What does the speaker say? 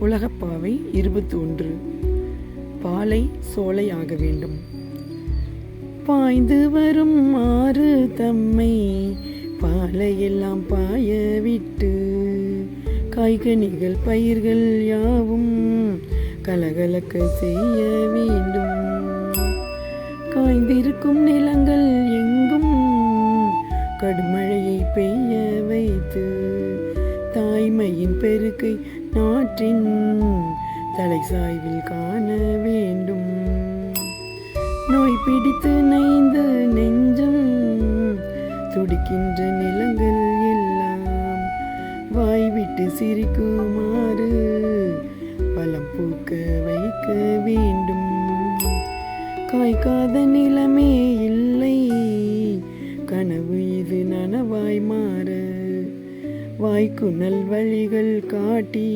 உலகப்பாவை இருபத்தி ஒன்று பாலை சோலை ஆக வேண்டும். பாய்ந்து வரும் ஆறு தம்மை பாலையெல்லாம் பாய விட்டு காய்கனிகள் பயிர்கள் யாவும் கலகலக்க செய்ய வேண்டும். காய்ந்திருக்கும் நிலங்கள் எங்கும் கடுமழையை பெய்ய வைத்து தாய்மையின் பெருக்கை நாட்டின் தலை சாய்வில் காண வேண்டும். நோய் பிடித்து நைந்து நெஞ்சம் துடிக்கின்ற நிலங்கள் எல்லாம் வாய் விட்டு சிரிக்குமாறு பலம் பூக்க வைக்க வேண்டும். காய்க்காத நிலமே இல்லை கனவு இது நனவாய் மாற வாய்க்கு நல் வழிகள் காட்டி